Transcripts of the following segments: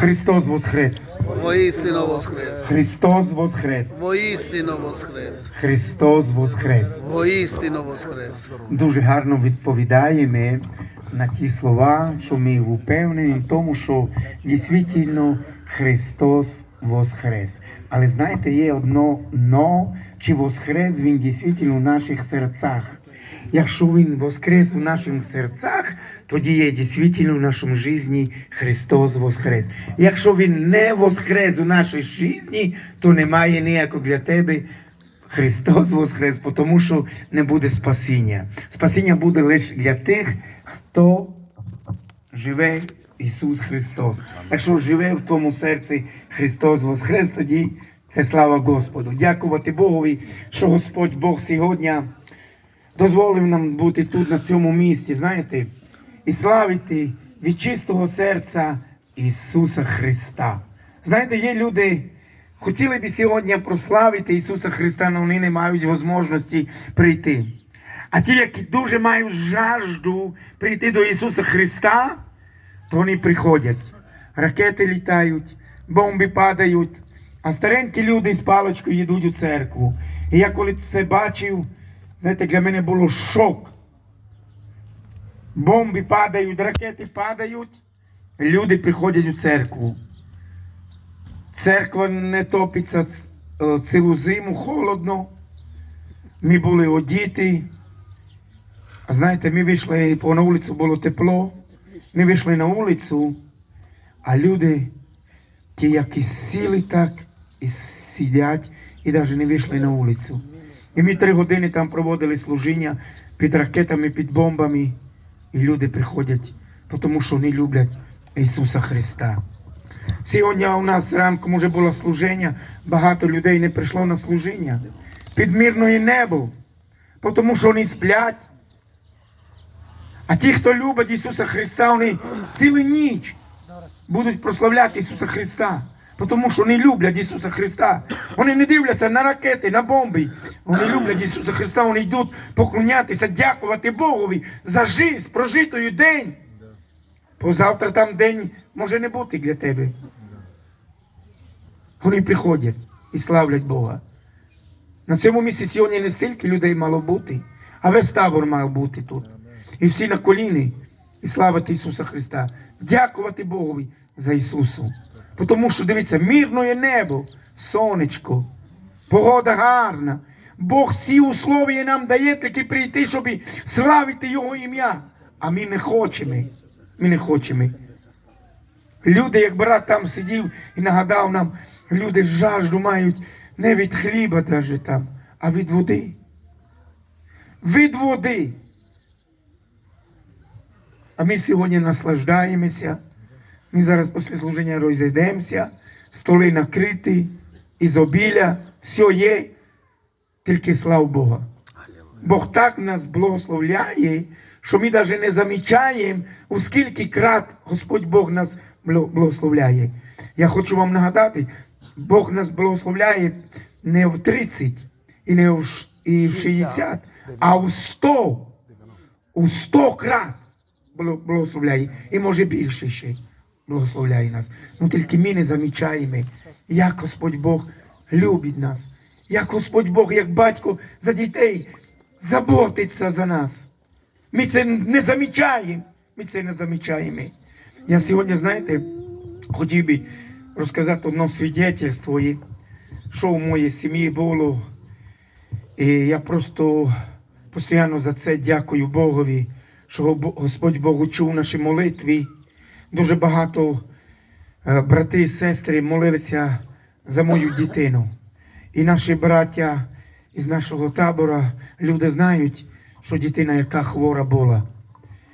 Христос Воскрес! Воістину воскрес! Христос Воскрес! Воістину воскрес! Христос Воскрес! Воістину воскрес! Дуже гарно відповідаємо на ті слова, що ми впевнені в тому, що дійсно Христос Воскрес. Але знаєте, є одно но, чи Воскрес Він дійсно в наших серцях. Якщо Він Воскрес у наших серцях, тоді є дійсно в нашому житті Христос Воскрес. Якщо Він не Воскрес у нашій житті, то немає ніякого для тебе Христос Воскрес, тому що не буде спасіння. Спасіння буде лише для тих, хто живе Ісус Христос. Якщо живе в тому серці Христос Воскрес, тоді це слава Господу. Дякувати Богові, що Господь Бог сьогодні дозволив нам бути тут, на цьому місці, знаєте, і славити від чистого серця Ісуса Христа. Знаєте, є люди, хотіли б сьогодні прославити Ісуса Христа, але вони не мають можливості прийти. А ті, які дуже мають жажду прийти до Ісуса Христа, то вони приходять. Ракети літають, бомби падають, а старенькі люди з паличкою йдуть у церкву. І я коли це бачив, знаєте, для мене було шок. Бомби падають, ракети падають, люди приходять у церкву. Церква не топиться е, цілу зиму, холодно. Ми були одіти. А знаєте, ми вийшли на вулицю було тепло. Ми вийшли на вулицю, а люди, ті, які сіли так і сидять, і навіть не вийшли на вулицю. І ми три години там проводили служіння під ракетами, під бомбами. І люди приходять, тому що вони люблять Ісуса Христа. Сьогодні у нас зранку може було служення, багато людей не прийшло на служіння. Під мирною небо, тому що вони сплять. А ті, хто любить Ісуса Христа, вони цілу ніч будуть прославляти Ісуса Христа. Тому що вони люблять Ісуса Христа. Вони не дивляться на ракети, на бомби. Вони люблять Ісуса Христа, вони йдуть поклонятися, дякувати Богові за життя, прожитою день. Бо завтра там день може не бути для тебе. Вони приходять і славлять Бога. На цьому місці сьогодні не стільки людей мало бути, а весь табор мав бути тут. І всі на коліни і славити Ісуса Христа. Дякувати Богові за Ісусу. Тому що дивіться, мирне небо, сонечко, погода гарна. Бог всі условия нам дає таки прийти, щоб славити Його ім'я. А ми не хочемо. Ми не хочемо. Люди, як брат там сидів і нагадав нам, люди жажду мають не від хліба даже там, а від води. Від води. А ми сьогодні наслаждаємося. Ми зараз після служення розійдемося, столи накриті, ізобіля, все є, тільки слава Бога. Бог так нас благословляє, що ми навіть не замічаємо, у скільки крат Господь Бог нас благословляє. Я хочу вам нагадати, Бог нас благословляє не в 30 і не в, ш- 60, а в 100. У 100 крат благословляє. І може більше ще благословляє нас. Ну тільки ми не замічаємо, як Господь Бог любить нас. Як Господь Бог, як батько за дітей, заботиться за нас. Ми це не замічаємо. Ми це не замічаємо. Я сьогодні, знаєте, хотів би розказати одне свідетельство, що в моїй сім'ї було. І я просто постійно за це дякую Богові, що Господь Бог чув наші молитви. Дуже багато е, брати і сестри молилися за мою дитину. І наші браття із нашого табора, люди знають, що дитина яка хвора була.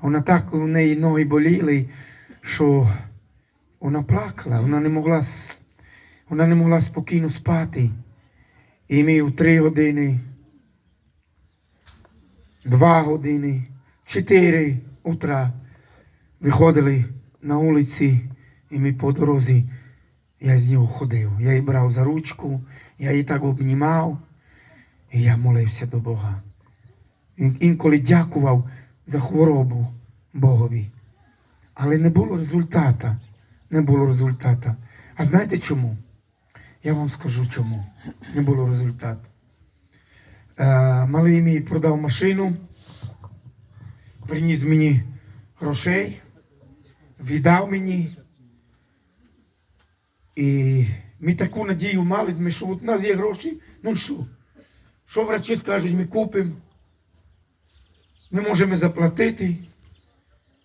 Вона так у неї ноги боліли, що вона плакала, вона не могла, вона не могла спокійно спати. І ми в три години, два години, чотири утра виходили на вулиці, і ми по дорозі, я з нього ходив. Я її брав за ручку, я її так обнімав, і я молився до Бога. Ін- Інколи дякував за хворобу Богові. Але не було результата. не було результату. А знаєте чому? Я вам скажу чому не було результату. Е, малий мій продав машину, приніс мені грошей, віддав мені. І ми таку надію мали, що от у нас є гроші, ну що? Що врачі скажуть, ми купимо, ми можемо заплатити.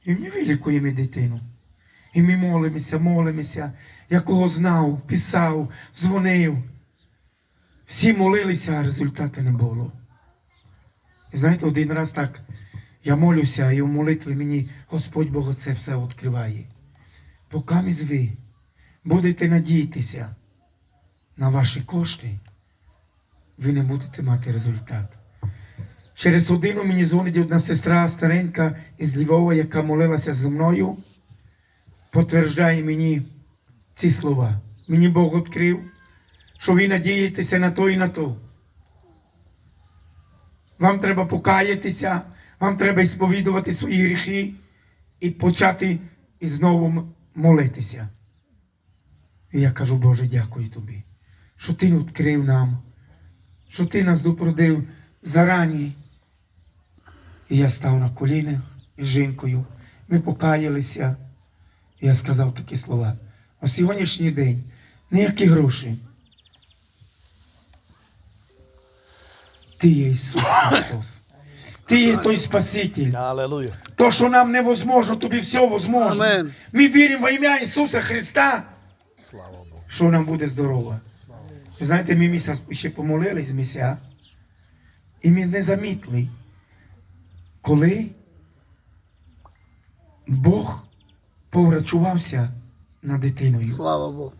І ми вилікуємо дитину. І ми молимося, молимося. Я кого знав, писав, дзвонив. Всі молилися, а результату не було. І знаєте, один раз так я молюся, і в молитві мені Господь Бог це все відкриває. Поки ви будете надіятися на ваші кошти, ви не будете мати результат. Через годину мені дзвонить одна сестра старенька із Львова, яка молилася зі мною, підтверджує мені ці слова. Мені Бог відкрив, що ви надієтеся на то і на то. Вам треба покаятися, вам треба сповідувати свої гріхи і почати і знову молитися. І я кажу, Боже, дякую тобі, що ти відкрив нам, що ти нас допродив зарані. І я став на колінах із жінкою. Ми покаялися. І я сказав такі слова. А сьогоднішній день ніякі гроші. Ти є Ісус Христос. Ти є той Спаситель. То, що нам невозможно, тобі все возможно. Ми віримо во ім'я Ісуса Христа. Що нам буде здорово. Ви знаєте, ми місяць ще помолились місця, і ми не замітили, коли Бог поврачувався над дитиною. Слава Богу.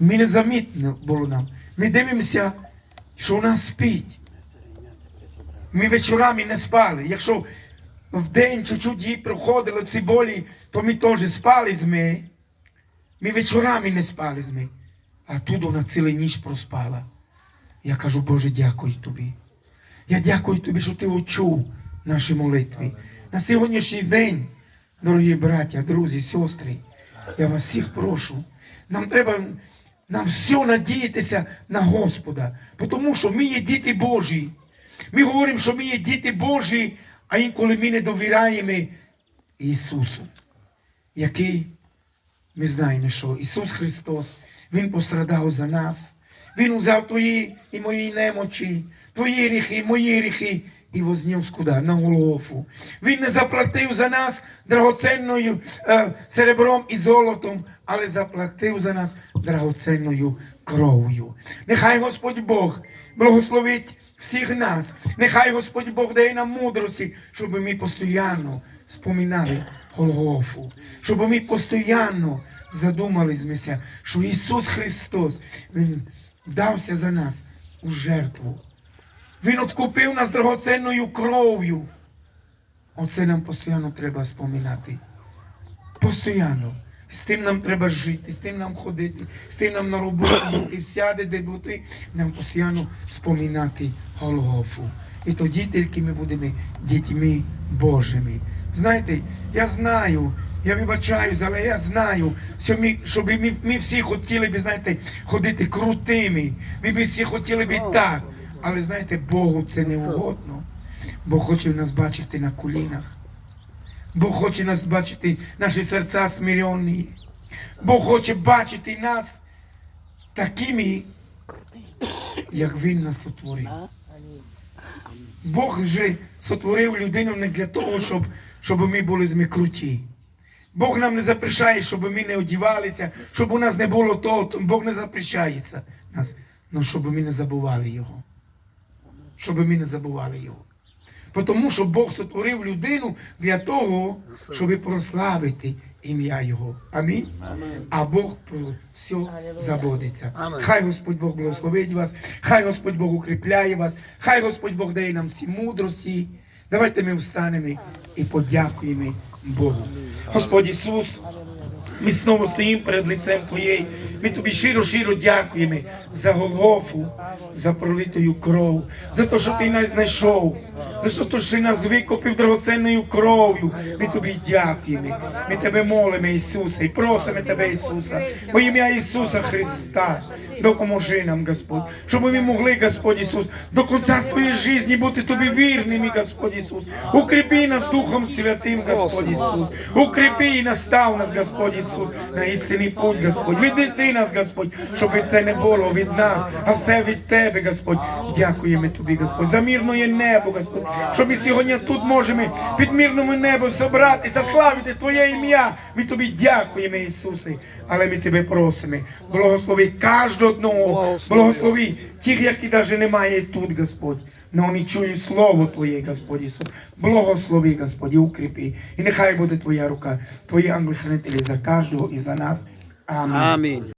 Ми не замітно було нам. Ми дивимося, що вона спить. Ми вечорами не спали. Якщо в день чуть-чуть їй проходили ці болі, то ми теж спали з ми. Ми вечорами не спали з ми. А тут вона цілу ніч проспала. Я кажу, Боже, дякую тобі. Я дякую тобі, що ти почув наші молитви. На сьогоднішній день, дорогі браття, друзі, сестри, я вас всіх прошу. Нам треба нам все надіятися на Господа, тому що ми є діти Божі. Ми говоримо, що ми є діти Божі, а інколи ми не довіряємо Ісусу, який ми знаємо, що Ісус Христос, Він пострадав за нас. Він взяв твої і мої немочі, твої гріхи, мої гріхи, і вознів куди? На Голгофу. Він не заплатив за нас драгоценною е, серебром і золотом, але заплатив за нас драгоценною кров'ю. Нехай Господь Бог благословить всіх нас. Нехай Господь Бог дає нам мудрості, щоб ми постійно споминали Голгофу, щоб ми постійно задумалися, що Ісус Христос, Він дався за нас у жертву. Він откупив нас драгоценною кров'ю. Оце нам постійно треба споминати. Постійно. З тим нам треба жити, з тим нам ходити, з тим нам на роботу бути, всяде, де бути, нам постійно споминати Голгофу. І тоді тільки ми будемо дітьми Божими. Знаєте, я знаю, я вибачаюсь, але я знаю, що ми, щоб ми, ми всі хотіли б, знаєте, ходити крутими. Ми б всі хотіли б так. Але знаєте, Богу це не угодно. Бог хоче нас бачити на колінах. Бог хоче нас бачити, наші серця смиренні. Бог хоче бачити нас такими, як Він нас утворив. Бог вже сотворив людину не для того, щоб, щоб ми були з ми круті. Бог нам не запрещає, щоб ми не одівалися, щоб у нас не було того, то Бог не запрещається нас, але щоб ми не забували Його. Щоб ми не забували Його. Тому що Бог сотворив людину для того, щоб прославити ім'я Його. Амінь. А Бог про все заботиться. Амінь. Хай Господь Бог благословить вас, хай Господь Бог укріпляє вас, хай Господь Бог дає нам всі мудрості. Давайте ми встанемо і подякуємо Богу. Господь Ісус, ми знову стоїмо перед лицем Твоєї Ми тобі щиро-щиро дякуємо за Голгофу, за пролитою кров, за те, що ти нас знайшов, за те, що ти нас викупив драгоценною кров'ю. Ми тобі дякуємо. Ми тебе молимо, Ісусе, і просимо тебе, Ісуса, во ім'я Ісуса Христа. Допоможи нам, Господь, щоб ми могли, Господь Ісус, до кінця своєї житті бути тобі вірними, Господь Ісус. Укріпи нас Духом Святим, Господь Ісус. Укріпи і настав нас, Господь Ісус, на істинний путь, Господь. Відведи нас, Господь, щоб це не було від нас, а все від Тебе, Господь. Дякуємо Тобі, Господь, за мирне небо, Господь, що ми сьогодні тут можемо під мирному небо собратися, славити Твоє ім'я. Ми Тобі дякуємо, Ісусе. Але ми тебе просимо, благослови кожного одного, Благослови. тих, які навіть немає тут, Господь. Но вони чують Слово Твоє, Господь Ісус. Благослови, Господь, укріпи. І нехай буде Твоя рука, Твої ангели-хранителі за кожного і за нас. Амінь. Амінь.